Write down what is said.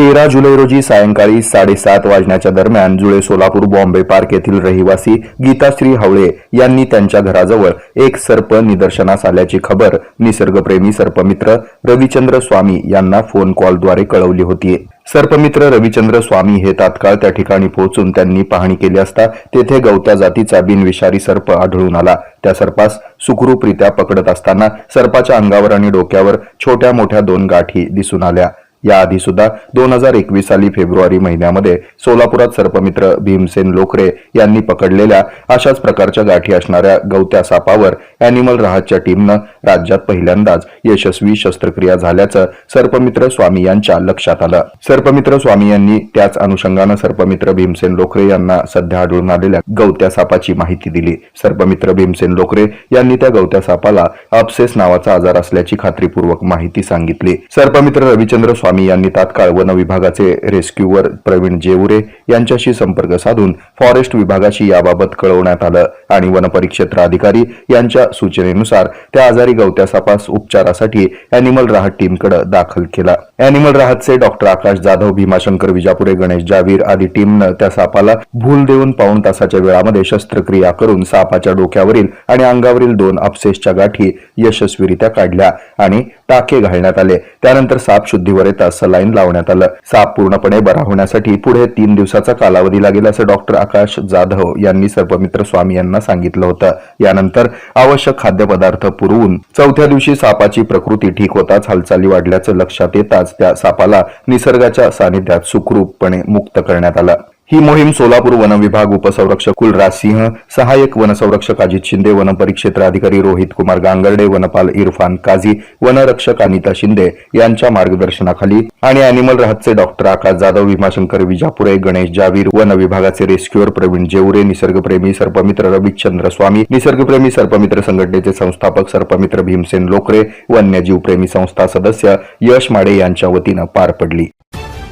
तेरा जुलै रोजी सायंकाळी साडेसात वाजण्याच्या दरम्यान जुळे सोलापूर बॉम्बे पार्क येथील रहिवासी गीताश्री हावळे यांनी त्यांच्या घराजवळ एक सर्प निदर्शनास आल्याची खबर निसर्गप्रेमी सर्पमित्र रविचंद्र स्वामी यांना फोन कॉलद्वारे कळवली होती. सर्पमित्र रविचंद्र स्वामी हे तात्काळ त्या ठिकाणी पोहोचून त्यांनी पाहणी केली असता तेथे गवत्या जातीचा बिनविषारी सर्प आढळून आला. त्या सर्पास सुखरूपरित्या पकडत असताना सर्पाच्या अंगावर आणि डोक्यावर छोट्या मोठ्या दोन गाठी दिसून आल्या. याआधी सुद्धा दोन हजार एकवीस साली फेब्रुवारी महिन्यामध्ये सोलापुरात सर्पमित्र भीमसेन लोकरे यांनी पकडलेल्या अशाच प्रकारच्या गाठी असणाऱ्या गवत्या सापावर अॅनिमल राहतच्या टीमनं राज्यात पहिल्यांदाच यशस्वी शस्त्रक्रिया झाल्याचं सर्पमित्र स्वामी यांच्या लक्षात आलं. सर्पमित्र स्वामी यांनी त्याच अनुषंगानं सर्पमित्र भीमसेन लोकरे यांना सध्या आढळून आलेल्या गवत्या सापाची माहिती दिली. सर्पमित्र भीमसेन लोकरे यांनी त्या गवत्या सापाला अपसेस नावाचा आजार असल्याची खात्रीपूर्वक माहिती सांगितली. सर्पमित्र रविचंद्र स्वामी गोस्वामी यांनी तात्काळ वन विभागाचे रेस्क्यूवर प्रवीण जेवुरे यांच्याशी संपर्क साधून फॉरेस्ट विभागाशी याबाबत कळवण्यात आलं आणि वनपरिक्षेत्र अधिकारी यांच्या सूचनेनुसार त्या आजारी गवत्या सापास उपचारासाठी अॅनिमल राहत टीमकडे दाखल केला. अॅनिमल राहतचे डॉक्टर आकाश जाधव भीमाशंकर विजापुरे गणेश जावीर आदी टीमनं त्या सापाला भूल देऊन पाऊण तासाच्या वेळामध्ये शस्त्रक्रिया करून सापाच्या डोक्यावरील आणि अंगावरील दोन अपसेसच्या गाठी यशस्वीरित्या काढल्या आणि टाके घालण्यात आले. त्यानंतर साप शुद्धीवर तास सलाईन लावण्यात आलं. साप पूर्णपणे बरा होण्यासाठी पुढे तीन दिवसाचा कालावधी लागेल असं डॉक्टर आकाश जाधव यांनी सर्वमित्र स्वामी यांना सांगितलं होतं. यानंतर आवश्यक खाद्यपदार्थ पुरवून चौथ्या दिवशी सापाची प्रकृती ठीक होताच हालचाली वाढल्याचं लक्षात येताच त्या सापाला निसर्गाच्या सानिध्यात सुखरूपपणे मुक्त करण्यात आलं. ही मोहीम सोलापूर वन विभाग उपसंरक्षक कुलराज सिंह सहाय्यक वनसंरक्षक अजित शिंदे वन परिक्षेत्र अधिकारी रोहित कुमार गांगर्डे वनपाल इरफान काझी वनरक्षक अनिता शिंदे यांच्या मार्गदर्शनाखाली आणि अॅनिमल राहतचे डॉक्टर आकाश जाधव भीमाशंकर विजापुरे गणेश जावीर वन विभागाचे रेस्क्युअर प्रवीण जेवरे निसर्गप्रेमी सर्पमित्र रविचंद्र स्वामी निसर्गप्रेमी सर्पमित्र संघटनेचे संस्थापक सर्पमित्र भीमसेन लोकरे वन्यजीव प्रेमी संस्था सदस्य यश माडे यांच्या वतीनं पार पडली.